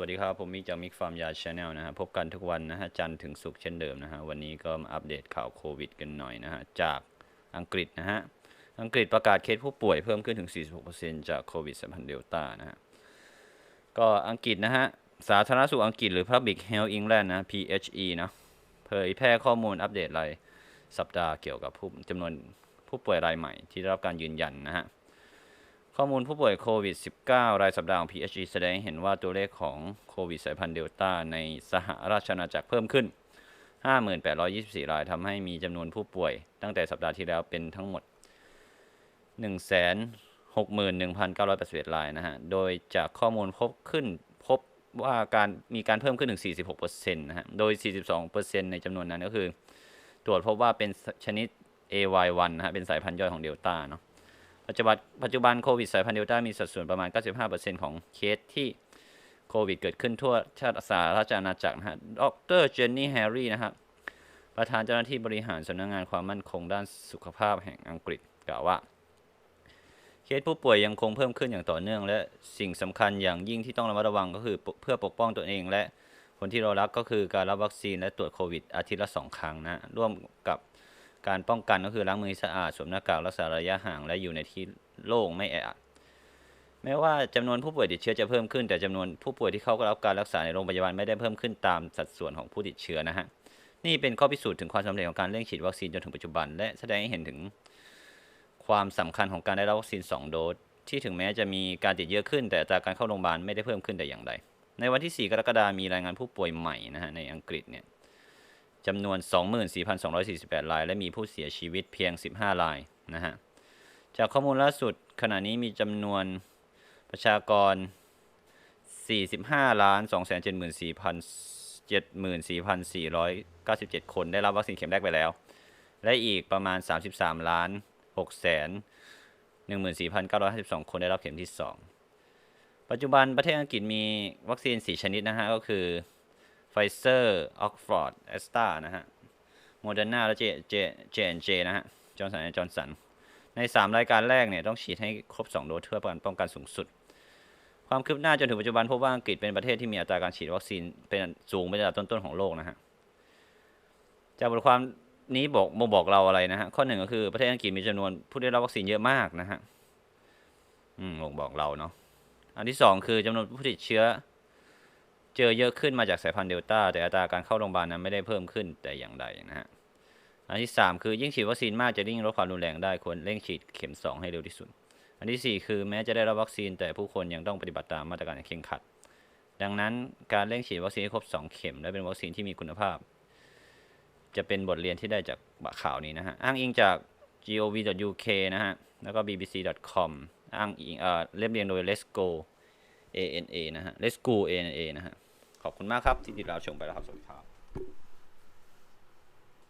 วัสดีครับ ผมมิกจากมิกฟาร์มยาชาแนลนะฮะพบกันทุกวันนะฮะจันทร์ถึงศุกร์เช่นเดิมนะฮะวันนี้ก็มาอัปเดตข่าวโควิดกันหน่อยนะฮะจากอังกฤษนะฮะอังกฤษประกาศเคสผู้ป่วยเพิ่มขึ้นถึง 46%จากโควิดสายพันธุ์เดลต้านะฮะก็อังกฤษนะฮะสาธารณสุขอังกฤษหรือ Public Health England นะ PHE นะเผยแพร่ข้อมูลอัปเดตรายสัปดาห์เกี่ยวกับผู้จำนวนผู้ป่วยรายใหม่ที่ได้รับการยืนยันนะฮะ ข้อมูลผู้ป่วยโควิด -19 รายสัปดาห์ของ PHE แสดงเห็นว่าตัวเลขของโควิดสายพันธุ์เดลต้าในสหราชอาณาจักรเพิ่มขึ้น 5824 รายทำให้มีจำนวนผู้ป่วย ตั้งแต่สัปดาห์ที่แล้วเป็นทั้งหมด 161,981 รายนะฮะ โดยจากข้อมูลพบขึ้นพบว่าการมีการเพิ่มขึ้นถึง 46%นะฮะ โดย 42%ในจำนวนนั้นก็คือ ตรวจพบว่าเป็นชนิด AY1 นะฮะ เป็นสายพันธุ์ย่อยของเดลต้าเนาะ ปัจจุบันปัจจุบันโควิดสายพันธุ์เดลต้ามีสัดส่วนประมาณ 95%ของเคสที่โควิดเกิดขึ้นทั่วชาติสหราชอาณาจักรนะฮะ ดรเจนนี่แฮร์รี่นะครับ ประธานเจ้าหน้าที่บริหารสำนักงงานความมั่นคงด้านสุขภาพแห่งอังกฤษกล่าวว่า เคสผู้ป่วยยังคงเพิ่มขึ้นอย่างต่อเนื่อง และสิ่งสำคัญอย่างยิ่งที่ต้องระมัดระวังก็คือเพื่อปกป้องตัวเองและคนที่เรารักก็คือการรับวัคซีนและตรวจโควิดอาทิตย์ละสองครั้งนะ ร่วมกับ การป้องกันก็คือล้างมือสะอาดสวมหน้ากากรักษาระยะห่างและอยู่ในที่โล่งไม่แออัดแม้ว่าจำนวนผู้ป่วยติดเชื้อจะเพิ่มขึ้น แต่จำนวนผู้ป่วยที่เข้ารับการรักษาในโรงพยาบาลไม่ได้เพิ่มขึ้นตามสัดส่วนของผู้ติดเชื้อนะฮะนี่เป็นข้อพิสูจน์ถึงความสำเร็จของการเร่งฉีดวัคซีนจนถึงปัจจุบัน และแสดงให้เห็นถึงความสำคัญของการได้รับวัคซีน 2 โดสที่ถึงแม้จะมีการติดเยอะขึ้น แต่อัตราการเข้าโรงพยาบาลไม่ได้เพิ่มขึ้นแต่อย่างใดในวันที่ 4 กรกฎาคมมีรายงานผู้ป่วยใหม่นะฮะในอังกฤษเนี่ย จำนวน 24,248 ราย และมีผู้เสียชีวิตเพียง 15 รายนะฮะ จากข้อมูลล่าสุดขณะนี้มีจำนวนประชากร 45ล้าน274,497 74,497 คน ได้รับวัคซีนเข็มแรกไปแล้ว และอีกประมาณ 33 ล้าน6แสน14,952 คนได้รับเข็มที่ 2 ปัจจุบันประเทศอังกฤษมีวัคซีน 4 ชนิดนะฮะ ก็คือ ไฟเซอร์ออกฟอร์ดแอสตรานะฮะโมเดอร์นาและเจเจเจนเจนะฮะจอร์นสันจอร์นสัน ใน 3 รายการแรกเนี่ย ต้องฉีดให้ครบ 2 โดสเพื่อป้องกันสูงสุด ความคืบหน้าจนถึงปัจจุบันพบว่าอังกฤษเป็นประเทศที่มีอัตราการฉีดวัคซีนเป็นสูงเป็นอันดับต้นๆของโลกนะฮะจากบทความนี้บอกบ่งบอกเราอะไรนะฮะข้อหนึ่งก็คือประเทศอังกฤษมีจำนวนผู้ได้รับวัคซีนเยอะมากนะฮะอืมบ่งบอกเราเนาะอันที่สองคือจำนวนผู้ติดเชื้อ เจอเยอะขึ้นมาจากสายพันธุ์เดลต้าแต่อัตราการเข้าโรงพยาบาลนั้นไม่ได้เพิ่มขึ้นแต่อย่างใดนะฮะอันที่ 3 คือยิ่งฉีดวัคซีนมากจะยิ่งลดความรุนแรงได้ควรเร่งฉีดเข็ม 2 ให้เร็วที่สุด อันที่ 4 คือแม้จะได้รับวัคซีนแต่ผู้คนยังต้องปฏิบัติตามมาตรการอย่างเคร่งครัด ดังนั้นการเร่งฉีดวัคซีนให้ครบ 2 เข็มและเป็นวัคซีนที่มีคุณภาพ จะเป็นบทเรียนที่ได้จากข่าวนี้นะฮะอ้างอิงจาก gov.uk นะฮะแล้วก็ bbc.com อ้างอิงเอ่อเรียบเรียงโดย Let's Go ANA นะฮะ Let's Go ANA นะฮะ ขอบคุณมากครับที่ติดตามชมไปแล้วครับสวัสดีครับ